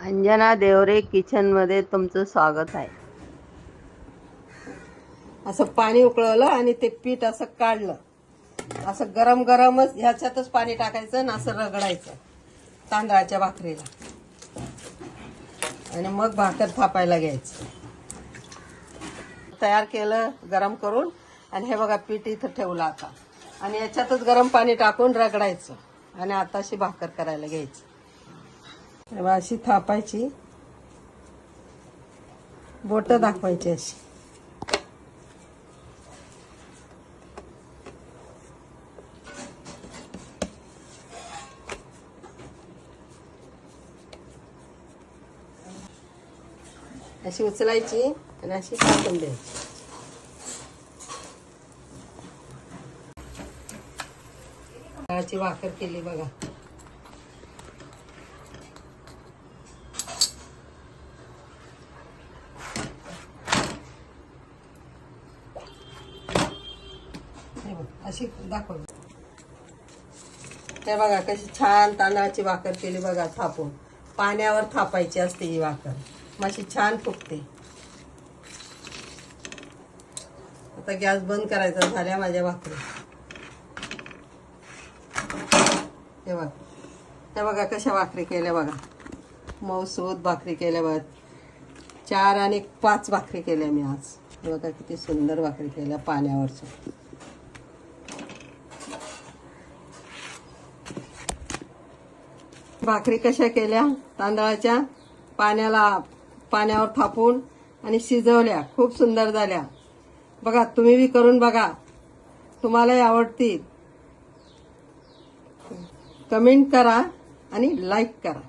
अंजना देवरे किचनमध्ये तुमचं स्वागत आहे. असं पाणी उकळवलं आणि ते पीठ असं काढलं. असं गरम गरमच ह्याच्यातच पाणी टाकायचं आणि असं रगडायचं तांदळाच्या भाकरीला. आणि मग भाकर थापायला घ्यायचं. तयार केलं गरम करून आणि हे बघा पीठ इथं ठेवलं आता. आणि याच्यातच गरम पाणी टाकून रगडायचं. आणि आताशी भाकर करायला घ्यायची. अशी थापायची. बोट दाखवायची अशी. अशी उचलायची आणि अशी टाकून द्यायची. तांदळाची भाकर केली बघा. हे बघ, अशी दाखव हे बघा कशी छान तांदळाची वाकर केली बघा थापून. पाण्यावर थापायची असते ही भाकर. माशी छान फुगते. आता गॅस बंद करायचा झाल्या माझ्या भाकरी. हे बघा. हे बघा कशा भाकरी केल्या बघा. मऊसूत भाकरी केल्या बघा. चार आणि पाच भाकरी केल्या मी आज. हे बघा किती सुंदर भाकरी केल्या पाण्यावरच्या. भाकरी कशा केल्या? तांदळाच्या पाण्याला पाण्यावर थापून आणि शिजवल्या. खूप सुंदर झाल्या. बघा तुम्ही बी करून बघा. तुम्हालाही आवडतील. कमेंट करा आणि लाईक करा.